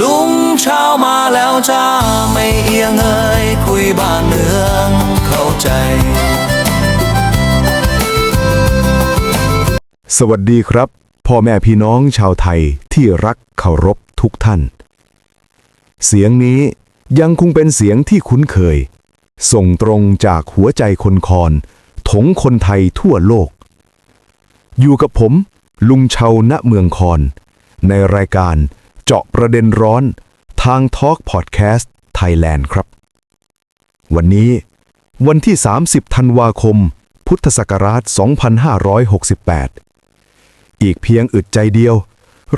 ลุงเช้ามาแล้วจ้าไม่เอียงเอ่ยคุยบ้านเมืองเข้าใจ สวัสดีครับ พ่อแม่พี่น้องชาวไทยที่รักเคารพทุกท่าน เสียงนี้ยังคงเป็นเสียงที่คุ้นเคย ส่งตรงจากหัวใจคนคอนถงคนไทยทั่วโลก อยู่กับผม ลุงเชาณเมืองคอน ในรายการ เจาะประเด็นร้อน ทางทอล์กพอดแคสต์ไทยแลนด์ครับ วันนี้ วันที่ 30 ธันวาคม พุทธศักราช 2568 อีกเพียงอึดใจเดียว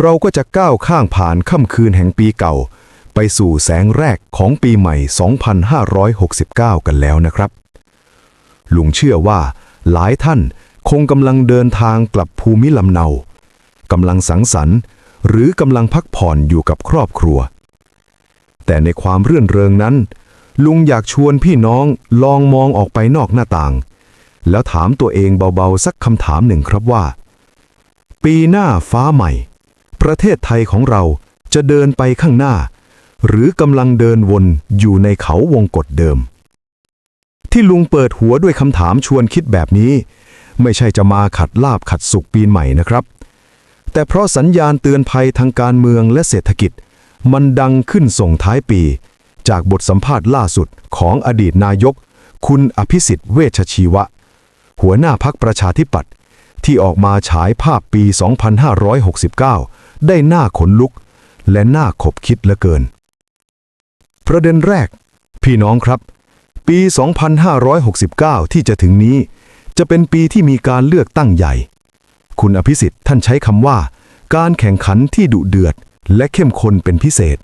เราก็จะก้าวข้างผ่านค่ำคืนแห่งปีเก่า ไปสู่แสงแรกของปีใหม่ 2569 กันแล้วนะครับ ลุงเชื่อว่าหลายท่านคงกำลังเดินทางกลับภูมิลำเนากำลังสังสรรค์ หรือกำลังพักผ่อนอยู่กับครอบครัว แต่ในความเรื่อนเริงนั้น ลุงอยากชวนพี่น้องลองมองออกไปนอกหน้าต่าง แล้วถามตัวเองเบาๆสักคำถามหนึ่งครับว่า ปีหน้าฟ้าใหม่ ประเทศไทยของเราจะเดินไปข้างหน้า หรือกำลังเดินวนอยู่ในเขาวงกฏเดิม ที่ลุงเปิดหัวด้วยคำถามชวนคิดแบบนี้ ไม่ใช่จะมาขัดลาบขัดสุขปีใหม่นะครับ แต่เพราะสัญญาณเตือนภัยทางการเมืองและเศรษฐกิจ มันดังขึ้นส่งท้ายปี จากบทสัมภาษณ์ล่าสุดของอดีตนายก คุณอภิสิทธิ์เวชชีวะ หัวหน้าพักประชาธิปัตย์ที่ออกมาฉายภาพปี 2569 ได้หน้าขนลุก และหน้าขบคิดเหลือเกิน ประเด็นแรก พี่น้องครับ ปี 2569 ที่จะถึงนี้ จะเป็นปีที่มีการเลือกตั้งใหญ่ คุณอภิสิทธิ์ท่านใช้คำว่า การแข่งขันที่ดุเดือด และเข้มข้นเป็นพิเศษ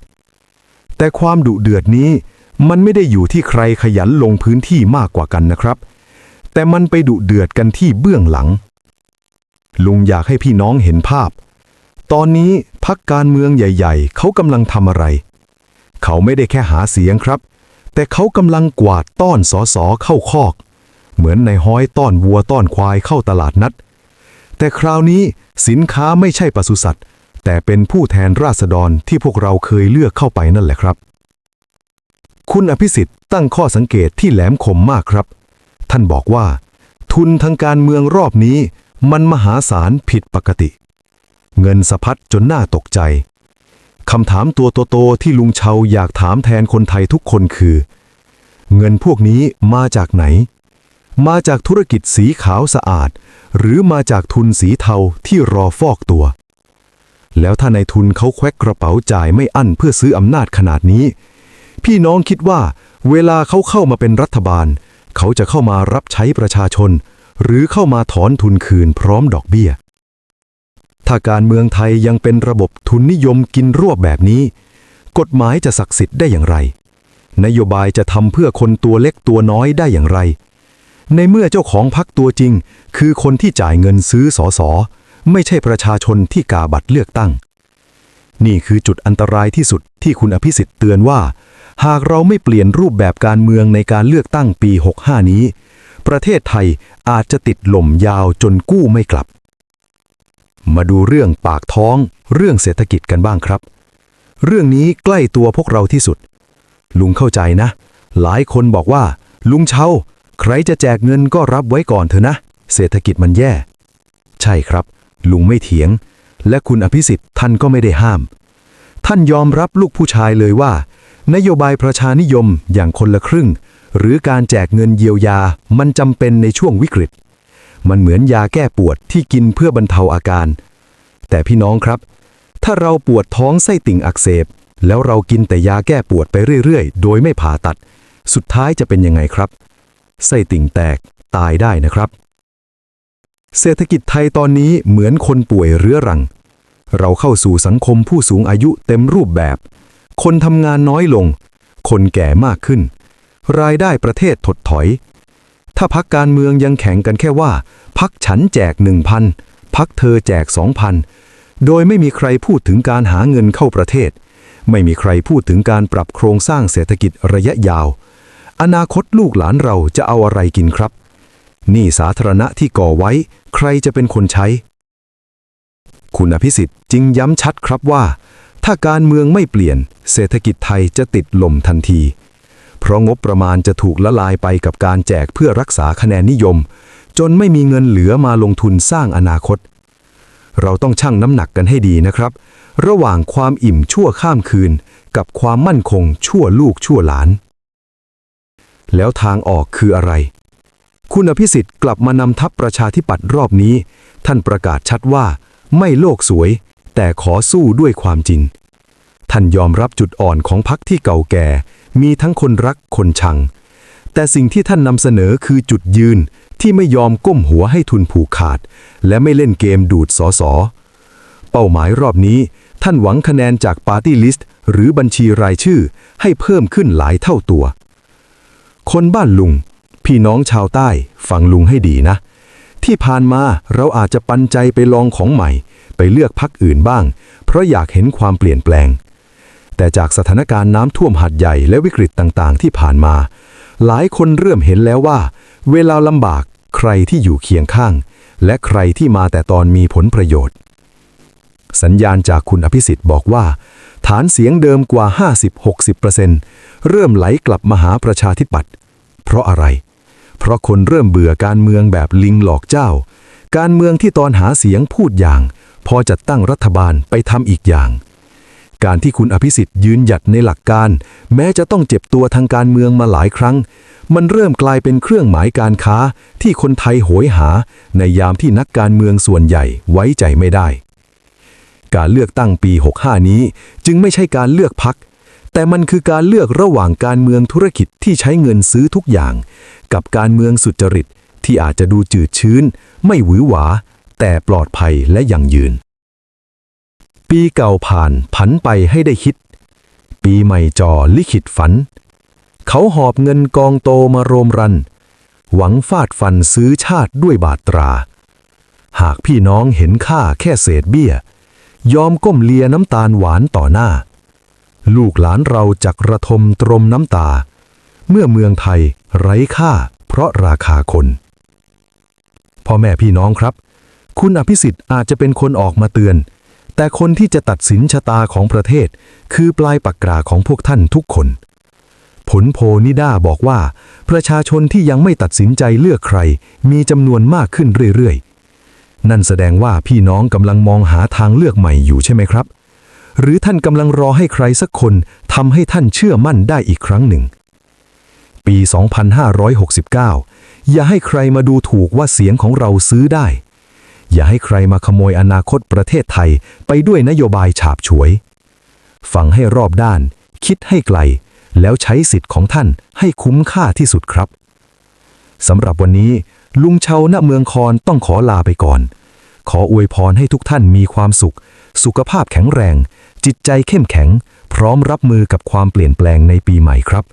แต่ความดุเดือดนี้ มันไม่ได้อยู่ที่ใครขยันลงพื้นที่มากกว่ากันนะครับ แต่มันไปดุเดือดกันที่เบื้องหลัง ลุงอยากให้พี่น้องเห็นภาพ ตอนนี้พักการเมืองใหญ่ ๆ เขากำลังทำอะไร เขาไม่ได้แค่หาเสียงครับ แต่เขากำลังกวาดต้อนสอสอเข้าคอก เหมือนในห้อยต้อนวัวต้อนควายเข้าตลาดนัด แต่คราวนี้สินค้าไม่ใช่ปศุสัตว์ แต่เป็นผู้แทนราษฎรที่พวกเราเคยเลือกเข้าไปนั่นแหละครับ คุณอภิสิทธิ์ตั้งข้อสังเกตที่แหลมคมมากครับ ท่านบอกว่า ทุนทางการเมืองรอบนี้ มันมหาศาลผิดปกติ เงินสะพัดจนน่าตกใจคำถามตัวโตๆที่ลุงเชาอยากถามแทนคนไทยทุกคนคือ เงินพวกนี้มาจากไหน มาจากธุรกิจสีขาวสะอาด หรือมาจากทุนสีเทาที่รอฟอกตัว แล้วถ้าในทุนเขาแควักกระเป๋าจ่ายไม่อั้นเพื่อซื้ออำนาจขนาดนี้ พี่น้องคิดว่าเวลาเขาเข้ามาเป็นรัฐบาล เขาจะเข้ามารับใช้ประชาชน หรือเข้ามาถอนทุนคืนพร้อมดอกเบี้ย ถ้าการเมืองไทยยังเป็นระบบทุนนิยมกินรวบแบบนี้ กฎหมายจะศักดิ์สิทธิ์ได้อย่างไร นโยบายจะทำเพื่อคนตัวเล็กตัวน้อยได้อย่างไร ในเมื่อเจ้าของพักตัวจริง คือคนที่จ่ายเงินซื้อสอสอไม่ใช่ประชาชนที่กาบัตรเลือกตั้ง นี่คือจุดอันตรายที่สุดที่คุณอภิสิทธิ์เตือนว่า หากเราไม่เปลี่ยนรูปแบบการเมืองในการเลือกตั้งปี 65 นี้ ประเทศไทยอาจจะติดหล่มยาวจนกู้ไม่กลับ มาดูเรื่องปากท้อง เรื่องเศรษฐกิจกันบ้างครับ เรื่องนี้ใกล้ตัวพวกเราที่สุด ลุงเข้าใจนะ หลายคนบอกว่า ลุงเชา ใครจะแจกเงินก็รับไว้ก่อนเถอะนะ เศรษฐกิจมันแย่ ใช่ครับ ลุงไม่เถียง และคุณอภิสิทธิ์ท่านก็ไม่ได้ห้าม ท่านยอมรับลูกผู้ชายเลยว่า นโยบายประชานิยมอย่างคนละครึ่ง หรือการแจกเงินเยียวยามันจำเป็นในช่วงวิกฤต มันเหมือนยาแก้ปวดที่กินเพื่อบรรเทาอาการ แต่พี่น้องครับ ถ้าเราปวดท้องไส้ติ่งอักเสบ แล้วเรากินแต่ยาแก้ปวดไปเรื่อยๆ โดยไม่ผ่าตัด สุดท้ายจะเป็นยังไงครับ ไส้ติ่งแตกตายได้นะครับ เศรษฐกิจไทยตอนนี้เหมือนคนป่วยเรื้อรัง เราเข้าสู่สังคมผู้สูงอายุเต็มรูปแบบ คนทำงานน้อยลง คนแก่มากขึ้น รายได้ประเทศถดถอย ถ้าพักการเมืองยังแข่งกันแค่ว่า พักฉันแจกหนึ่งพันพักเธอแจกสองพันโดยไม่มีใครพูดถึงการหาเงินเข้าประเทศ ไม่มีใครพูดถึงการปรับโครงสร้างเศรษฐกิจระยะยาว อนาคตลูกหลานเราจะเอาอะไรกินครับ นี่สาธารณะที่ก่อไว้ ใครจะเป็นคนใช้ คุณอภิสิทธิ์จึงย้ำชัดครับว่า ถ้าการเมืองไม่เปลี่ยน เศรษฐกิจไทยจะติดลมทันที เพราะงบประมาณจะถูกละลายไปกับการแจกเพื่อรักษาคะแนนนิยม จนไม่มีเงินเหลือมาลงทุนสร้างอนาคต เราต้องชั่งน้ำหนักกันให้ดีนะครับ ระหว่างความอิ่มชั่วข้ามคืน กับความมั่นคงชั่วลูกชั่วหลาน แล้วทางออกคืออะไร คุณอภิสิทธิ์กลับมานำทัพประชาธิปัตย์รอบนี้ ท่านประกาศชัดว่า ไม่โลกสวย แต่ขอสู้ด้วยความจริง ท่านยอมรับจุดอ่อนของพรรคที่เก่าแก่ มีทั้งคนรักคนชัง แต่สิ่งที่ท่านนำเสนอคือจุดยืนที่ไม่ยอมก้มหัวให้ทุนผูกขาด และไม่เล่นเกมดูดสอสอเป้าหมายรอบนี้ ท่านหวังคะแนนจากปาร์ตี้ลิสต์หรือบัญชีรายชื่อให้เพิ่มขึ้นหลายเท่าตัว คนบ้านลุง พี่น้องชาวใต้ฟังลุงให้ดีนะ ที่ผ่านมาเราอาจจะปันใจไปลองของใหม่ ไปเลือกพักอื่นบ้าง เพราะอยากเห็นความเปลี่ยนแปลง แต่จากสถานการณ์น้ำท่วมหัดใหญ่และวิกฤตต่างๆ ที่ผ่านมา หลายคนเริ่มเห็นแล้วว่า เวลาลำบากใครที่อยู่เคียงข้าง และใครที่มาแต่ตอนมีผลประโยชน์ สัญญาณจากคุณอภิสิทธิ์บอกว่า ฐานเสียงเดิมกว่า 50-60%เริ่มไหลกลับมาหาประชาธิปัตย์ เพราะอะไร เพราะคนเริ่มเบื่อการเมืองแบบลิงหลอกเจ้า การเมืองที่ตอนหาเสียงพูดอย่าง พอจัดตั้งรัฐบาลไปทำอีกอย่าง การที่คุณอภิสิทธิ์ยืนหยัดในหลักการ แม้จะต้องเจ็บตัวทางการเมืองมาหลายครั้ง มันเริ่มกลายเป็นเครื่องหมายการค้าที่คนไทยโหยหา ในยามที่นักการเมืองส่วนใหญ่ไว้ใจไม่ได้การเลือกตั้งปี 65 นี้ จึงไม่ใช่การเลือกพัก แต่มันคือการเลือกระหว่างการเมืองธุรกิจที่ใช้เงินซื้อทุกอย่าง กับการเมืองสุจริตที่อาจจะดูจืดชื้น ไม่หวือหวา แต่ปลอดภัยและยั่งยืน ปีเก่าผ่านผันไปให้ได้คิด ปีใหม่จอลิขิตฝัน เขาหอบเงินกองโตมาโรมรัน หวังฟาดฟันซื้อชาติด้วยบาทตรา หากพี่น้องเห็นค่าแค่เศษเบี้ย ยอมก้มเลียน้ำตาลหวานต่อหน้า ลูกหลานเราจักระทมตรมน้ำตา เมื่อเมืองไทยไร้ค่า เพราะราคาคนพ่อแม่พี่น้องครับ คุณอภิสิทธิ์อาจจะเป็นคนออกมาเตือน แต่คนที่จะตัดสินชะตาของประเทศ คือปลายปากกาของพวกท่านทุกคน ผลโพนิด้าบอกว่า ประชาชนที่ยังไม่ตัดสินใจเลือกใคร มีจำนวนมากขึ้นเรื่อยๆ นั่นแสดงว่าพี่น้องกำลังมองหาทางเลือกใหม่อยู่ใช่ไหมครับ หรือท่านกำลังรอให้ใครสักคนทำให้ท่านเชื่อมั่นได้อีกครั้งหนึ่ง ปี 2569 อย่าให้ใครมาดูถูกว่าเสียงของเราซื้อได้ อย่าให้ใครมาขโมยอนาคตประเทศไทยไปด้วยนโยบายฉาบฉวย ฟังให้รอบด้าน คิดให้ไกล แล้วใช้สิทธิ์ของท่านให้คุ้มค่าที่สุดครับสำหรับวันนี้ลุงเชาณเมืองคอนต้องขอลาไปก่อน ขออวยพรให้ทุกท่านมีความสุข สุขภาพแข็งแรง จิตใจเข้มแข็ง พร้อมรับมือกับความเปลี่ยนแปลงในปีใหม่ครับ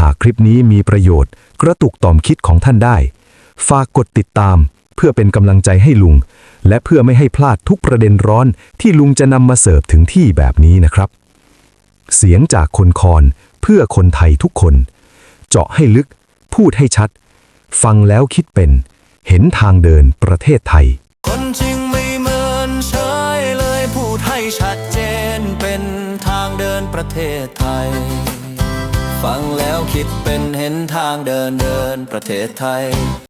หากคลิปนี้มีประโยชน์ กระตุกต่อมคิดของท่านได้ ฝากกดติดตาม เพื่อเป็นกำลังใจให้ลุง และเพื่อไม่ให้พลาดทุกประเด็นร้อนที่ลุงจะนำมาเสิร์ฟถึงที่แบบนี้นะครับ เสียงจากคนคอนเพื่อคนไทยทุกคน เจาะให้ลึก พูดให้ชัด ฟังแล้วคิดเป็น เห็นทางเดินประเทศไทย คนจริงไม่ ประเทศไทย ฟังแล้วคิดเป็นเห็นทางเดินเดินประเทศไทย